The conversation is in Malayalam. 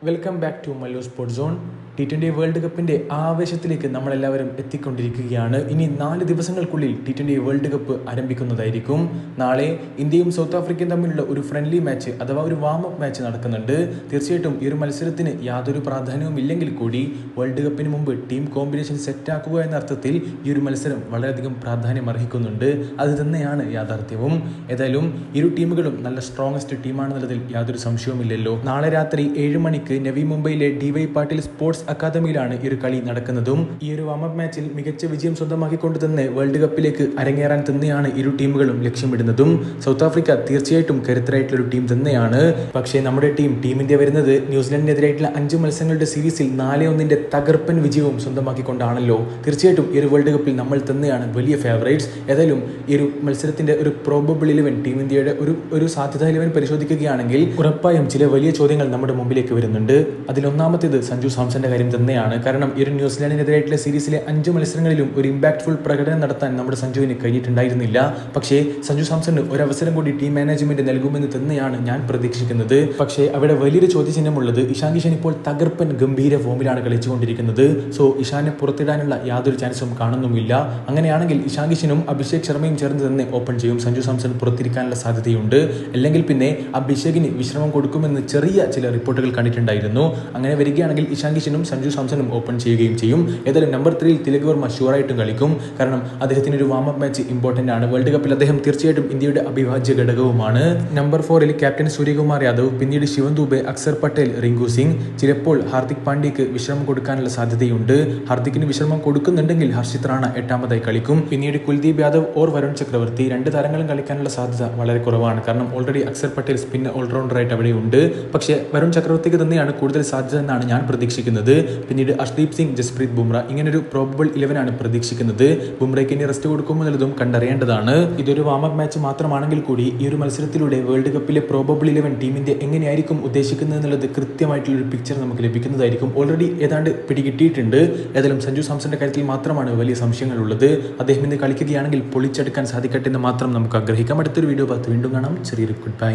Welcome back to Malu Sport Zone. T twenty World കപ്പിന്റെ ആവേശത്തിലേക്ക് നമ്മളെല്ലാവരും എത്തിക്കൊണ്ടിരിക്കുകയാണ്. ഇനി നാല് ദിവസങ്ങൾക്കുള്ളിൽ ടി ട്വന്റി വേൾഡ് കപ്പ് ആരംഭിക്കുന്നതായിരിക്കും. നാളെ ഇന്ത്യയും സൗത്ത് ആഫ്രിക്കയും തമ്മിലുള്ള ഒരു ഫ്രണ്ട്ലി മാച്ച് അഥവാ ഒരു വാം അപ്പ് മാച്ച് നടക്കുന്നുണ്ട്. തീർച്ചയായിട്ടും ഈ ഒരു മത്സരത്തിന് യാതൊരു പ്രാധാന്യവും ഇല്ലെങ്കിൽ കൂടി വേൾഡ് കപ്പിന് മുമ്പ് ടീം കോമ്പിനേഷൻ സെറ്റാക്കുക എന്ന അർത്ഥത്തിൽ ഈ ഒരു മത്സരം വളരെയധികം പ്രാധാന്യം അർഹിക്കുന്നുണ്ട് അത് തന്നെയാണ് യാഥാർത്ഥ്യവും. ഏതായാലും ഇരു ടീമുകളും നല്ല സ്ട്രോങ്സ്റ്റ് ടീമാണെന്നുള്ളതിൽ യാതൊരു സംശയവുമില്ലല്ലോ. നാളെ രാത്രി ഏഴ് മണിക്ക് നവി മുംബൈയിലെ ഡി വൈ പാട്ടീൽ സ്പോർട്സ് അക്കാദമിയിലാണ് ഈ ഒരു കളി നടക്കുന്നതും. ഈ ഒരു വാമപ്പ് മാച്ചിൽ മികച്ച വിജയം സ്വന്തമാക്കിക്കൊണ്ട് തന്നെ വേൾഡ് കപ്പിലേക്ക് അരങ്ങേറാൻ തന്നെയാണ് ഇരു ടീമുകളും ലക്ഷ്യമിടുന്നതും. സൗത്ത് ആഫ്രിക്ക തീർച്ചയായിട്ടും കരുത്തരായിട്ടുള്ള ഒരു ടീം തന്നെയാണ്. പക്ഷേ നമ്മുടെ ടീം ടീം ഇന്ത്യ വരുന്നത് ന്യൂസിലൻഡിനെതിരായിട്ടുള്ള അഞ്ച് മത്സരങ്ങളുടെ സീരീസിൽ നാല് ഒന്നിന്റെ തകർപ്പൻ വിജയവും സ്വന്തമാക്കിക്കൊണ്ടാണല്ലോ. തീർച്ചയായിട്ടും ഈ ഒരു വേൾഡ് കപ്പിൽ നമ്മൾ തന്നെയാണ് വലിയ ഫേവറേറ്റ്സ് ഏതായാലും ഈ ഒരു മത്സരത്തിന്റെ ഒരു പ്രോബബിൾ ഇലവൻ ടീം ഇന്ത്യയുടെ ഒരു ഒരു സാധ്യത ഇലവൻ പരിശോധിക്കുകയാണെങ്കിൽ ഉറപ്പായും ചില വലിയ ചോദ്യങ്ങൾ നമ്മുടെ മുമ്പിലേക്ക് വരുന്നുണ്ട്. അതിലൊന്നാമത്തേത് സഞ്ജു സാംസന്റെ കാര്യം തന്നെയാണ്. കാരണം ഒരു ന്യൂസിലാൻഡിനെതിരായിട്ടുള്ള സീരീസിലെ അഞ്ച് മത്സരങ്ങളിലും ഒരു ഇമ്പാക്ട്ഫുൾ പ്രകടനം നടത്താൻ നമ്മുടെ സഞ്ജുവിന് കഴിഞ്ഞിട്ടുണ്ടായിരുന്നില്ല. പക്ഷേ സഞ്ജു സാംസണ് ഒരു അവസരം കൂടി ടീം മാനേജ്മെന്റ് നൽകുമെന്ന് തന്നെയാണ് ഞാൻ പ്രതീക്ഷിക്കുന്നത്. പക്ഷേ അവിടെ വലിയൊരു ചോദ്യചിഹ്നമുള്ളത് ഇഷാൻ കിഷൻ ഇപ്പോൾ തകർപ്പൻ ഗംഭീര ഫോമിലാണ് കളിച്ചുകൊണ്ടിരിക്കുന്നത്. സോ ഇഷാനെ പുറത്തിടാനുള്ള യാതൊരു ചാൻസും കാണുന്നുമില്ല. അങ്ങനെയാണെങ്കിൽ ഇഷാൻ കിഷനും അഭിഷേക് ശർമ്മയും ചേർന്ന് തന്നെ ഓപ്പൺ ചെയ്യും സഞ്ജു സാംസൺ പുറത്തിരിക്കാനുള്ള സാധ്യതയുണ്ട്. അല്ലെങ്കിൽ പിന്നെ അഭിഷേകിന് വിശ്രമം കൊടുക്കുമെന്ന് ചെറിയ ചില റിപ്പോർട്ടുകൾ കണ്ടിട്ടുണ്ടായിരുന്നു. അങ്ങനെ വരികയാണെങ്കിൽ ഇഷാൻ കിഷനും സഞ്ജു സാംസണും ഓപ്പൺ ചെയ്യുകയും ചെയ്യും. ഏതായാലും നമ്പർ ത്രീയിൽ തിലക് വർമ്മ ഷുവറായിട്ടും കളിക്കും. കാരണം അദ്ദേഹത്തിന് ഒരു വാം അപ്പ് മാച്ച് ഇമ്പോർട്ടന്റ് ആണ് വേൾഡ് കപ്പിൽ അദ്ദേഹം തീർച്ചയായിട്ടും ഇന്ത്യയുടെ അവിഭാജ്യ ഘടകവുമാണ്. നമ്പർ ഫോറിൽ ക്യാപ്റ്റൻ സൂര്യകുമാർ യാദവ് പിന്നീട് ശിവൻ ദുബെ അക്സർ പട്ടേൽ റിങ്കു സിംഗ്. ചിലപ്പോൾ ഹാർദിക് പാണ്ഡ്യക്ക് വിശ്രമം കൊടുക്കാനുള്ള സാധ്യതയുണ്ട്. ഹാർദിക്കിന് വിശ്രമം കൊടുക്കുന്നുണ്ടെങ്കിൽ ഹർഷിത് റാണ എട്ടാമതായി കളിക്കും. പിന്നീട് കുൽദീപ് യാദവ് ഓർ വരുൺ ചക്രവർത്തി രണ്ട് താരങ്ങളും കളിക്കാനുള്ള സാധ്യത വളരെ കുറവാണ്. കാരണം ഓൾറെഡി അക്സർ പട്ടേൽ സ്പിൻ ഓൾറൗണ്ടറായിട്ട് അവിടെയുണ്ട്. പക്ഷേ വരുൺ ചക്രവർത്തിക്ക് തന്നെയാണ് കൂടുതൽ സാധ്യത എന്നാണ് ഞാൻ പ്രതീക്ഷിക്കുന്നത്. പ്രതീക്ഷിക്കുന്നത് പിന്നീട് അഷ്ദീപ് സിംഗ് ജസ്പ്രീത് ബുംറ. ഇങ്ങനൊരു പ്രോബബിൾ ഇലവനാണ് പ്രതീക്ഷിക്കുന്നത്. ബുംറയ്ക്ക് ഇനി റെസ്റ്റ് കൊടുക്കുമോ എന്നുള്ളതും കണ്ടറിയേണ്ടതാണ്. ഇതൊരു വാമപ്പ് മാച്ച് മാത്രമാണെങ്കിൽ കൂടി ഈ ഒരു മത്സരത്തിലൂടെ വേൾഡ് കപ്പിലെ പ്രോബബിൾ ഇലവൻ ടീം ഇന്ത്യ എങ്ങനെയായിരിക്കും ഉദ്ദേശിക്കുന്നത് എന്നുള്ളത് കൃത്യമായിട്ടുള്ളൊരു പിക്ചർ നമുക്ക് ലഭിക്കുന്നതായിരിക്കും. ഓൾറെഡി ഏതാണ്ട് പിടികിട്ടിയിട്ടുണ്ട്. ഏതായാലും സഞ്ജു സാംസന്റെ കാര്യത്തിൽ മാത്രമാണ് വലിയ സംശയങ്ങളുള്ളത്. അദ്ദേഹം ഇന്ന് കളിക്കുകയാണെങ്കിൽ പൊളിച്ചെടുക്കാൻ സാധിക്കട്ടെ എന്ന് മാത്രം നമുക്ക് ആഗ്രഹിക്കാം. അടുത്തൊരു വീഡിയോ പാത്ത് വീണ്ടും കാണാം. ചെറിയൊരു ഗുഡ് ബൈ